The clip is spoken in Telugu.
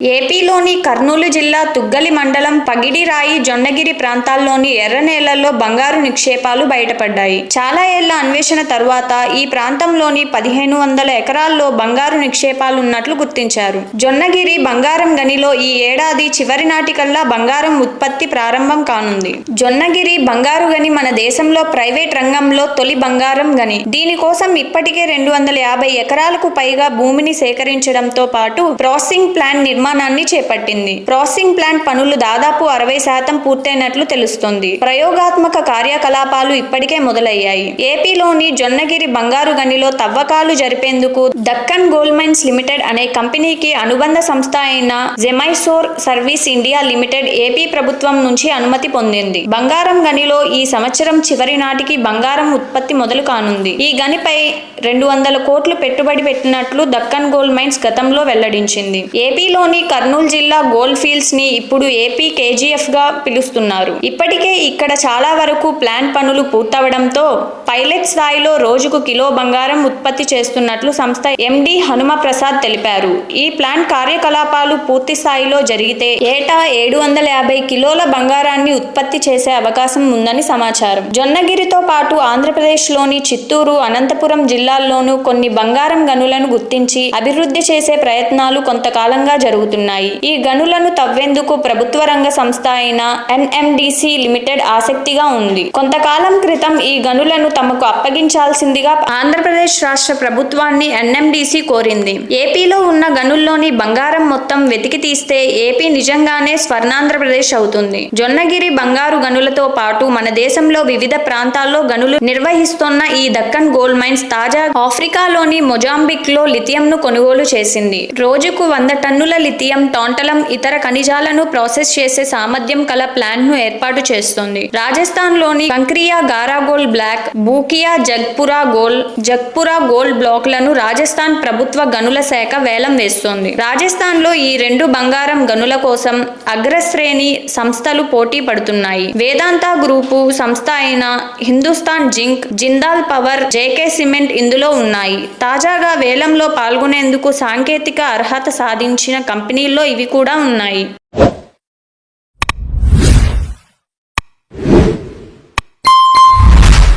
ఏపీలోని కర్నూలు జిల్లా తుగ్గలి మండలం పగిడిరాయి జొన్నగిరి ప్రాంతాల్లోని ఎర్ర నేలల్లో బంగారు నిక్షేపాలు బయటపడ్డాయి. చాలా ఏళ్ళ అన్వేషణ తరువాత ఈ ప్రాంతంలోని పదిహేను వందల ఎకరాల్లో బంగారు నిక్షేపాలున్నట్లు గుర్తించారు. జొన్నగిరి బంగారం గనిలో ఈ ఏడాది చివరి నాటికల్లా బంగారం ఉత్పత్తి ప్రారంభం కానుంది. జొన్నగిరి బంగారు గని మన దేశంలో ప్రైవేట్ రంగంలో తొలి బంగారం గని. దీనికోసం ఇప్పటికే రెండు వందల యాభై ఎకరాలకు పైగా భూమిని సేకరించడంతో పాటు ప్రాసెసింగ్ నిర్మాణం నిర్మాణాన్ని చేపట్టింది. ప్రాసెసింగ్ ప్లాంట్ పనులు దాదాపు అరవై శాతం పూర్తయినట్లు తెలుస్తోంది. ప్రయోగాత్మక కార్యకలాపాలు ఇప్పటికే మొదలయ్యాయి. ఏపీలోని జొన్నగిరి బంగారు గనిలో తవ్వకాలు జరిపేందుకు దక్కన్ గోల్డ్ మైన్స్ లిమిటెడ్ అనే కంపెనీకి అనుబంధ సంస్థ అయిన జెమైసోర్ సర్వీస్ ఇండియా లిమిటెడ్ ఏపీ ప్రభుత్వం నుంచి అనుమతి పొందింది. బంగారం గనిలో ఈ సంవత్సరం చివరి నాటికి బంగారం ఉత్పత్తి మొదలు కానుంది. ఈ గనిపై రెండు వందల కోట్లు పెట్టుబడి పెట్టినట్లు దక్కన్ గోల్డ్ మైన్స్ గతంలో వెల్లడించింది. ఏపీలోని కర్నూలు జిల్లా గోల్డ్ ఫీల్డ్స్ని ఇప్పుడు ఏపీ కేజీఎఫ్గా పిలుస్తున్నారు. ఇప్పటికే ఇక్కడ చాలా వరకు ప్లాంట్ పనులు పూర్తవడంతో పైలట్ స్థాయిలో రోజుకు కిలో బంగారం ఉత్పత్తి చేస్తున్నట్లు సంస్థ ఎండి హనుమ ప్రసాద్ తెలిపారు. ఈ ప్లాంట్ కార్యకలాపాలు పూర్తి స్థాయిలో జరిగితే ఏటా ఏడు వందల యాభై కిలోల బంగారాన్ని ఉత్పత్తి చేసే అవకాశం ఉందని సమాచారం. జొన్నగిరితో పాటు ఆంధ్రప్రదేశ్లోని చిత్తూరు అనంతపురం జిల్లాల్లోనూ కొన్ని బంగారం గనులను గుర్తించి అభివృద్ధి చేసే ప్రయత్నాలు కొంతకాలంగా జరుగుతున్నాయి. ఈ గనులను తవ్వేందుకు ప్రభుత్వ రంగ సంస్థ అయిన ఎన్ఎండిసి లిమిటెడ్ ఆసక్తిగా ఉంది. కొంతకాలం క్రితం ఈ గనులను తమకు అప్పగించాల్సిందిగా ఆంధ్రప్రదేశ్ రాష్ట్ర ప్రభుత్వాన్ని ఎన్ఎండిసి కోరింది. ఏపీలో ఉన్న గనుల్లోని బంగారం మొత్తం వెతికి తీస్తే ఏపీ నిజంగానే స్వర్ణాంధ్రప్రదేశ్ అవుతుంది. జొన్నగిరి బంగారు గనులతో పాటు మన దేశంలో వివిధ ప్రాంతాల్లో గనులు నిర్వహిస్తున్న ఈ దక్కన్ గోల్డ్ మైన్స్ తాజా ఆఫ్రికాలోని మొజాంబిక్లో లిథియంను కొనుగోలు చేసింది. రోజుకు వంద టన్నుల లిథియం టాంటలం ఇతర ఖనిజాలను ప్రాసెస్ చేసే సామర్థ్యం కల ప్లాంట్ను ఏర్పాటు చేస్తోంది. రాజస్థాన్లోని Kankriya గారాగోల్ block Bhukia Jagpura goal Jagpura gold బ్లాక్లను రాజస్థాన్ ప్రభుత్వ గనుల శాఖ వేలం వేస్తోంది. రాజస్థాన్లో ఈ రెండు బంగారం గనుల కోసం అగ్రశ్రేణి సంస్థలు పోటీ పడుతున్నాయి. వేదాంత గ్రూపు సంస్థ అయిన Hindustan zinc Jindal power JK cement ఇందులో ఉన్నాయి. తాజాగా వేలంలో పాల్గొనేందుకు సాంకేతిక అర్హత సాధించిన కంపెనీ కంపెనీల్లో ఇవి కూడా ఉన్నాయి.